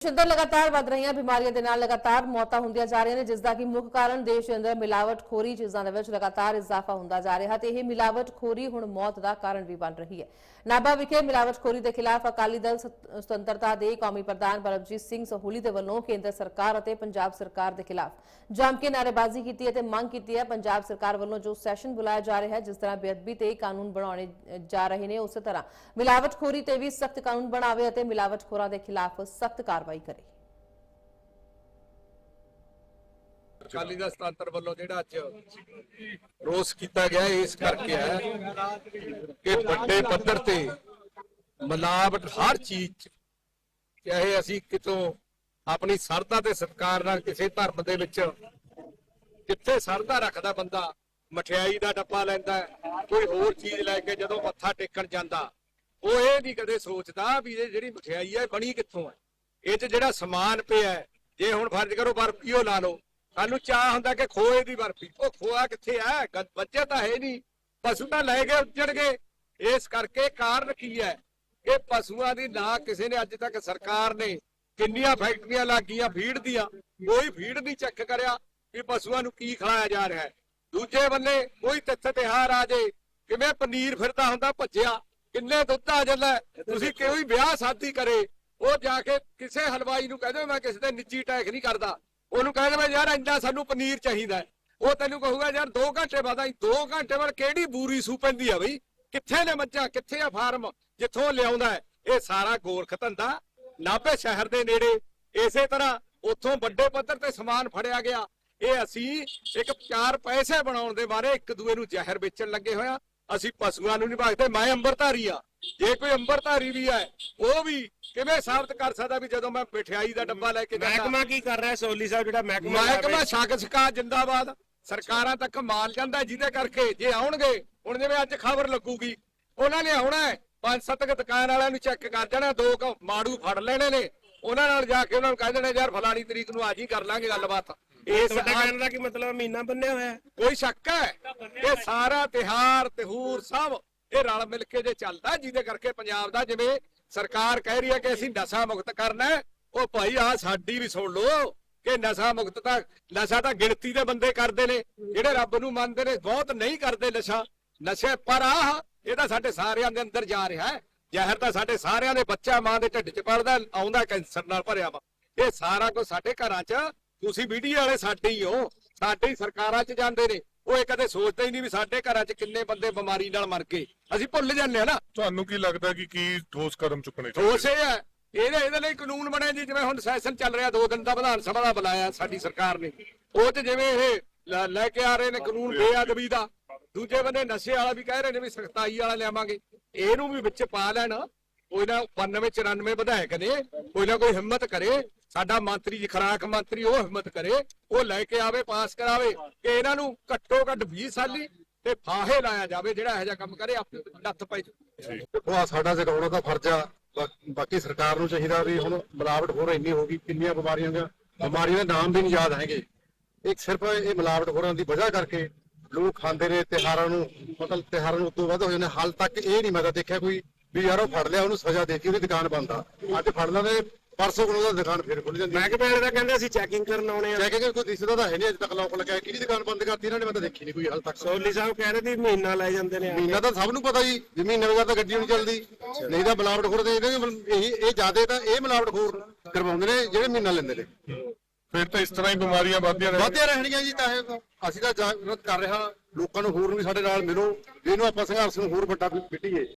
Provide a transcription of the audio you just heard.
ਅੰਦਰ ਲਗਾਤਾਰ ਵੱਧ ਰਹੀਆਂ ਬਿਮਾਰੀਆਂ ਦੇ ਨਾਲ ਲਗਾਤਾਰ ਮੌਤਾਂ ਹੁੰਦੀਆਂ ਜਾ ਰਹੀਆਂ ਨੇ ਜਿਸ ਦਾ ਕਿ ਮੁੱਖ ਕਾਰਨ ਦੇਸ਼ ਦੇ ਅੰਦਰ ਮਿਲਾਵਟਖੋਰੀ ਚੀਜ਼ਾਂ ਦੇ ਵਿੱਚ ਲਗਾਤਾਰ ਇਜ਼ਾਫਾ ਹੁੰਦਾ ਜਾ ਰਿਹਾ ਤੇ ਇਹ ਮਿਲਾਵਟਖੋਰੀ ਹੁਣ ਮੌਤ ਦਾ ਕਾਰਨ ਵੀ ਬਣ ਰਹੀ ਹੈ ਨਾਭਾ ਵਿਖੇ ਮਿਲਾਵਟਖੋਰੀ ਦੇ ਖਿਲਾਫ ਅਕਾਲੀ ਦਲ ਸੁਤ- ਸੁਤੰਤਰਤਾ ਦੇ ਕੌਮੀ ਪ੍ਰਧਾਨ ਪਰਮਜੀਤ ਸਿੰਘ ਸਹੂਲੀ ਦੇ ਵੱਲੋਂ ਕੇਂਦਰ ਸਰਕਾਰ ਅਤੇ ਪੰਜਾਬ ਸਰਕਾਰ ਦੇ ਖਿਲਾਫ ਜੰਮ ਕੇ ਨਾਅਰੇਬਾਜ਼ੀ ਕੀਤੀ ਹੈ ਤੇ ਮੰਗ ਕੀਤੀ ਹੈ ਪੰਜਾਬ ਸਰਕਾਰ ਵੱਲੋਂ ਜੋ ਸੈਸ਼ਨ ਬੁਲਾਇਆ ਜਾ ਰਿਹਾ ਹੈ ਜਿਸ ਤਰ੍ਹਾਂ ਬੇਅਦਬੀ ਤੇ ਕਾਨੂੰਨ ਬਣਾਉਣੇ ਅ, ਜਾ ਰਹੇ ਨੇ ਉਸੇ ਤਰ੍ਹਾਂ ਮਿਲਾਵਟਖੋਰੀ ਤੇ ਵੀ ਸਖਤ ਕਾਨੂੰਨ ਬਣਾਵੇ ਅਤੇ ਮਿਲਾਵਟਖੋਰਾਂ ਦੇ ਖਿਲਾਫ ਸਖਤ ਕਾਰਵਾਈ ਕਰੇ। ਅਕਾਲੀ ਦਲ ਸਤਾਂਤਰ ਵੱਲੋਂ ਜਿਹੜਾ ਅੱਜ ਰੋਸ ਕੀਤਾ ਗਿਆ ਇਸ ਕਰਕੇ ਹੈ ਕਿ ਵੱਡੇ ਪੱਧਰ ਤੇ ਮਿਲਾਵਟ ਹਰ ਚੀਜ਼ 'ਚ, ਚਾਹੇ ਅਸੀਂ ਕਿਤੋਂ ਆਪਣੀ ਸਰਦਾ ਤੇ ਸਤਕਾਰ ਨਾਲ ਕਿਸੇ ਧਰਮ ਦੇ ਵਿੱਚ ਕਿੱਥੇ ਸਰਦਾ ਰੱਖਦਾ ਬੰਦਾ, ਮਠਿਆਈ ਦਾ ਡੱਬਾ ਲੈਂਦਾ, ਕੋਈ ਹੋਰ ਚੀਜ਼ ਲੈ ਕੇ ਜਦੋਂ ਮੱਥਾ ਟੇਕਣ ਜਾਂਦਾ, ਉਹ ਇਹ ਨਹੀਂ ਕਦੇ ਸੋਚਦਾ ਵੀ ਇਹ ਜਿਹੜੀ ਮਠਿਆਈ ਹੈ, ਇਹ ਬਣੀ ਕਿੱਥੋਂ ਹੈ। ਇਹ 'ਚ ਜਿਹੜਾ ਸਮਾਨ ਪਿਆ ਜੇ ਹੁਣ ਫਰਜ਼ ਕਰੋ ਬਰਫੀ ਉਹ ਲਾ ਲਓ। ਸਾਨੂੰ ਚਾਹ ਹੁੰਦਾ ਕਿ ਖੋਏ ਦੀ ਬਰਫੀ ਉਹ ਖੋਆ ਕਿੱਥੇ ਹੈ ਬੱਚੇ ਤਾਂ ਹੈ ਨਹੀਂ। ਪਸ਼ੂ ਤਾਂ ਲੈ ਗਏ ਉੱਜੜ ਗਏ। ਇਸ ਕਰਕੇ ਕਾਰਨ ਕੀ ਹੈ? ਕਿ ਪਸ਼ੂਆਂ ਦੀ ਨਾ ਕਿਸੇ ਨੇ ਅੱਜ ਤੱਕ ਸਰਕਾਰ ਨੇ ਕਿੰਨੀਆਂ ਫੈਕਟਰੀਆਂ ਲੱਗੀਆਂ ਫੀਡ ਦੀਆਂ। ਕੋਈ ਫੀਡ ਨਹੀਂ ਚੈੱਕ ਕਰਿਆ ਕਿ ਪਸ਼ੂਆਂ ਨੂੰ ਕੀ ਖਾਇਆ ਜਾ ਰਿਹਾ ਹੈ। ਦੂਜੇ ਬੰਨੇ ਕੋਈ ਤਿੱਥ ਤਿਹਾਰ ਆ ਜੇ, ਕਿਵੇਂ ਪਨੀਰ ਫਿਰਦਾ ਹੁੰਦਾ ਭੱਜਿਆ, ਕਿੰਨੇ ਦੁੱਧ ਆ ਜਾਂਦਾ ਤੁਸੀਂ ਕੋਈ ਵਿਆਹ ਸ਼ਾਦੀ ਕਰੇ? ਉਹ ਜਾ ਕੇ ਕਿਸੇ ਹਲਵਾਈ ਨੂੰ ਕਹਿ ਦਿਓ, ਮੈਂ ਕਿਸੇ ਦੇ ਨਿੱਜੀ ਟੈਕ ਨਹੀਂ ਕਰਦਾ। ਉਹਨੂੰ ਕਹਿ ਦੇਵੇ ਯਾਰ, ਇੰਨਾ ਸਾਨੂੰ ਪਨੀਰ ਚਾਹੀਦਾ ਉਹ ਤੈਨੂੰ ਕਹੂਗਾ, ਯਾਰ 2 ਘੰਟੇ ਬਾਅਦ ਆਈ 2 ਘੰਟੇ ਬਾਅਦ ਕਿਹੜੀ ਬੂਰੀ ਸੂ ਪੈਂਦੀ ਆ ਬਈ? ਕਿੱਥੇ ਨੇ ਮੱਝਾਂ? ਕਿੱਥੇ ਆ ਫਾਰਮ? ਜਿੱਥੋਂ ਲਿਆਉਂਦਾ ਇਹ ਸਾਰਾ ਗੋਰਖ ਧੰਦਾ ਨਾਭੇ ਸ਼ਹਿਰ ਦੇ ਨੇੜੇ। ਇਸੇ ਤਰ੍ਹਾਂ ਉੱਥੋਂ ਵੱਡੇ ਪੱਧਰ ਤੇ ਸਮਾਨ ਫੜਿਆ ਗਿਆ। ਇਹ ਅਸੀਂ ਇੱਕ ਚਾਰ ਪੈਸੇ ਬਣਾਉਣ ਦੇ ਬਾਰੇ ਇੱਕ ਦੂਏ ਨੂੰ ਜ਼ਹਿਰ ਵੇਚਣ ਲੱਗੇ ਹੋਇਆ ਅਸੀਂ ਪਸ਼ੂਆਂ ਨੂੰ ਨਹੀਂ ਭਾਗਦੇ, ਮੈਂ ਅੰਬਰਧਾਰੀ ਆ। ਜੇ ਕੋਈ ਅੰਬਰਧਾਰੀ ਵੀ ਹੈ ਉਹ ਵੀ ਕਿਵੇਂ ਸਾਬਤ ਕਰ ਸਕਦਾ ਵੀ ਜਦੋਂ ਮੈਂ ਮਠਿਆਈ ਦਾ ਡੱਬਾ ਲੈ ਕੇ ਜਾਂਦਾ? ਮਹਿਕਮਾ ਕੀ ਕਰ ਰਿਹਾ ਸੋਲੀ ਸਾਹਿਬ ਜਿਹੜਾ ਮਹਿਕਮਾ ਮਹਿਕਮਾ ਸ਼ੱਕ ਸ਼ਿਕਾ ਜਿੰਦਾਬਾਦ। ਸਰਕਾਰਾਂ ਤੱਕ ਮਾਲ ਜਾਂਦਾ ਜਿਹਦੇ ਕਰਕੇ ਜੇ ਆਉਣਗੇ ਹੁਣ ਜਿਵੇਂ ਅੱਜ ਖਬਰ ਲੱਗੂਗੀ ਉਹਨਾਂ ਨੇ ਆਉਣਾ ਹੈ ਪੰਜ ਸੱਤ ਕੁ ਦੁਕਾਨ ਵਾਲਿਆਂ ਨੂੰ ਚੈੱਕ ਕਰ ਜਾਣਾ ਦੋ ਕੁ ਮਾੜੂ ਫੜ ਲੈਣੇ ਨੇ ਉਹਨਾਂ ਨਾਲ ਜਾ ਕੇ ਉਹਨਾਂ ਨੂੰ ਕਹਿ ਦੇਣਾ ਯਾਰ ਫਲਾਣੀ ਤਰੀਕ ਨੂੰ ਅੱਜ ਹੀ ਕਰ ਲਾਂਗੇ ਗੱਲਬਾਤ। ਇਸ ਤੁਹਾਡਾ ਕਹਿਣ ਦਾ ਕੀ ਮਤਲਬ? ਮਹੀਨਾ ਬੰਨਿਆ ਹੋਇਆ ਹੈ। ਕੋਈ ਸ਼ੱਕ ਹੈ? ਇਹ ਸਾਰਾ ਤਿਹਾਰ ਤਿਹੂਰ ਸਭ ਇਹ ਰਲ ਮਿਲ ਕੇ ਜੇ ਚੱਲਦਾ, ਜਿਹਦੇ ਕਰਕੇ ਪੰਜਾਬ ਦਾ ਜਿਵੇਂ ਸਰਕਾਰ ਕਹਿ ਰਹੀ ਹੈ ਕਿ ਅਸੀਂ ਨਸ਼ਾ ਮੁਕਤ ਕਰਨਾ ਉਹ ਭਾਈ ਆ ਸਾਡੀ ਵੀ ਸੁਣ ਲਓ ਕਿ ਨਸ਼ਾ ਮੁਕਤ ਤਾਂ, ਨਸ਼ਾ ਤਾਂ ਗਿਣਤੀ ਦੇ ਬੰਦੇ ਕਰਦੇ ਨੇ, ਜਿਹੜੇ ਰੱਬ ਨੂੰ ਮੰਨਦੇ ਨੇ, ਬਹੁਤ ਨਹੀਂ ਕਰਦੇ ਨਸ਼ਾ। ਨਸ਼ੇ ਪਰ ਆਹ, ਇਹ ਤਾਂ ਸਾਡੇ ਸਾਰਿਆਂ ਦੇ ਅੰਦਰ ਜਾ ਰਿਹਾ ਹੈ। ਜ਼ਹਿਰ ਤਾਂ ਸਾਡੇ ਸਾਰਿਆਂ ਦੇ ਬੱਚਾ ਮਾਂ ਦੇ ਢਿੱਡ 'ਚ ਪੜਦਾ, ਆਉਂਦਾ ਕੈਂਸਰ ਨਾਲ ਭਰਿਆ ਵਾ। ਇਹ ਸਾਰਾ ਕੁਝ ਸਾਡੇ ਘਰਾਂ 'ਚ, ਤੁਸੀਂ ਮੀਡੀਆ ਵਾਲੇ ਸਾਡੇ ਹੀ ਹੋ, ਸਾਡੇ ਹੀ ਸਰਕਾਰਾਂ 'ਚ ਜਾਂਦੇ ਨੇ। ਉਹ ਇਹ ਕਦੇ ਸੋਚਦੇ ਹੀ ਨਹੀਂ ਵੀ ਸਾਡੇ ਘਰਾਂ 'ਚ ਕਿੰਨੇ ਬੰਦੇ ਬਿਮਾਰੀ ਨਾਲ ਮਰ ਗਏ। ਅਸੀਂ ਭੁੱਲ ਜਾਂਦੇ ਆ ਨਾ। ਤੁਹਾਨੂੰ ਕੀ ਲੱਗਦਾ ਕਿ ਕੀ ਠੋਸ ਕਦਮ ਚੁੱਕਣੇ ਠੋਸ ਇਹ ਹੈ। ਇਹਦੇ ਇਹਦੇ ਲਈ ਕਾਨੂੰਨ ਬਣਿਆ ਜੀ ਜਿਵੇਂ ਹੁਣ ਸੈਸ਼ਨ ਚੱਲ ਰਿਹਾ ਦੋ ਦਿਨ ਦਾ ਵਿਧਾਨ ਸਭਾ ਦਾ ਬੁਲਾਇਆ ਸਾਡੀ ਸਰਕਾਰ ਨੇ। ਉਹ 'ਚ ਜਿਵੇਂ ਇਹ ਲ- ਕੇ ਆ ਰਹੇ ਨੇ ਕਾਨੂੰਨ ਬੇਅਦਬੀ ਦਾ। ਦੂਜੇ ਬੰਦੇ ਨਸ਼ੇ ਵਾਲਾ ਵੀ ਕਹਿ ਰਹੇ ਨੇ ਵੀ ਸਖਤਾਈ ਵਾਲਾ ਲਿਆਵਾਂਗੇ। ਇਹਨੂੰ ਵੀ ਵਿੱਚ ਪਾ ਲੈਣ। ਕੋਈ ਨਾ 92 94 ਵਿਧਾਇਕ ਨੇ ਕੋਈ ਨਾ ਕੋਈ ਹਿੰਮਤ ਕਰੇ। ਸਾਡਾ ਮੰਤਰੀ ਜੀ ਖਰਾਕ ਮੰਤਰੀ ਉਹ ਹਿੰਮਤ ਕਰੇ, ਉਹ ਲੈ ਕੇ ਆਵੇ, ਪਾਸ ਕਰਾਵੇ, ਕਿ ਇਹਨਾਂ ਨੂੰ ਘੱਟੋ ਘੱਟ 20 ਸਾਲੀ ਤੇ ਫਾਹੇ ਲਾਇਆ ਜਾਵੇ ਜਿਹੜਾ ਇਹੋ ਜਿਹਾ ਕੰਮ ਕਰੇ ਆਪਣੇ ਨੱਥ ਪੈ ਦੇਖੋ ਆ ਸਾਡਾ ਜਗਾਉਣਾ ਦਾ ਫਰਜ਼ ਆ ਬਾਕੀ ਸਰਕਾਰ ਨੂੰ ਚਾਹੀਦਾ ਵੀ ਹੁਣ ਮਿਲਾਵਟ ਹੋਰ ਇੰਨੀ ਹੋ ਗਈ, ਕਿੰਨੀਆਂ ਬਿਮਾਰੀਆਂ ਦੀਆਂ ਬਿਮਾਰੀਆਂ ਦਾ ਨਾਮ ਵੀ ਨਹੀਂ ਯਾਦ ਹੈਗੇ। ਇੱਕ ਸਿਰਫ ਇਹ ਮਿਲਾਵਟ ਹੋਰਾਂ ਦੀ ਵਜ੍ਹਾ ਕਰਕੇ ਲੋਕ ਖਾਂਦੇ ਨੇ ਤਿਹਾਰਾਂ ਨੂੰ, ਮਤਲਬ ਤਿਹਾਰਾਂ ਨੂੰ ਉਦੋਂ ਵੱਧ ਹੋ ਜਾਂਦੇ ਹਾਲ ਤੱਕ ਇਹ ਨਹੀਂ ਮੈਂ ਤਾਂ ਦੇਖਿਆ ਕੋਈ ਵੀ ਯਾਰ ਉਹ ਫੜ ਲਿਆ, ਉਹਨੂੰ ਸਜ਼ਾ ਦੇ ਕੇ ਉਹਦੀ ਦੁਕਾਨ ਬੰਦ ਆ। ਅੱਜ ਫੜ ਲੈਂਦੇ ਪਰਸੋਂ ਕੋਲ ਉਹਦਾ ਦੁਕਾਨ ਫੇਰ ਖੁੱਲ ਜਾਂਦੀ ਮਹਿਕਮੇ ਵਾਲੇ ਤਾਂ ਕਹਿੰਦੇ ਅਸੀਂ ਚੈਕਿੰਗ ਕਰਨ ਆਉਣੇ ਆ। ਕੇ ਕੋਈ ਦਿਸਦਾ ਤਾਂ ਹੈ ਨਹੀਂ ਅਜੇ ਤੱਕ ਲੋਕ ਲਗਾਇਆ ਕਿਹਦੀ ਦੁਕਾਨ ਬੰਦ ਕਰਤੀ ਇਹਨਾਂ ਨੇ? ਮੈਂ ਤਾਂ ਦੇਖੀ ਨਹੀਂ ਕੋਈ ਹਾਲ ਤੱਕ। ਸੋਲੀ ਸਾਹਿਬ ਕਹਿ ਰਹੇ ਸੀ ਮਹੀਨਾ ਲੈ ਜਾਂਦੇ ਨੇ ਆ। ਮਹੀਨਾ ਤਾਂ ਸਭ ਨੂੰ ਪਤਾ ਜੀ ਜੇ ਮਹੀਨੇ ਬਗੈਰ ਤਾਂ ਗੱਡੀ ਨਹੀਂ ਚੱਲਦੀ। ਨਹੀਂ ਤਾਂ ਮਿਲਾਵਟ ਖੋਰ ਦੇ ਇਹਦੇ ਇਹ ਇਹ ਜ਼ਿਆਦੇ ਤਾਂ ਇਹ ਮਿਲਾਵਟ ਖੋਰ ਕਰਵਾਉਂਦੇ ਨੇ ਜਿਹੜੇ ਮਹੀਨਾ ਲੈਂਦੇ ਨੇ। ਫਿਰ ਤਾਂ ਇਸ ਤਰ੍ਹਾਂ ਹੀ ਬਿਮਾਰੀਆਂ ਵੱਧਦੀਆਂ ਰਹਿਣਗੀਆਂ। ਵਾਧਿਆ ਰਹਿਣਗੀਆਂ ਜੀ ਤਾਂ ਇਹ ਅਸੀਂ ਤਾਂ ਜਾਗਰਤ ਕਰ ਰਿਹਾ ਲੋਕਾਂ ਨੂੰ ਹੋਰ ਵੀ ਸਾਡੇ ਨਾਲ ਮਿਲੋ। ਇਹਨੂੰ ਆਪਾਂ ਸੰਘਰਸ਼ ਨੂੰ ਹੋਰ ਵੱਡਾ ਮਿਟੀਏ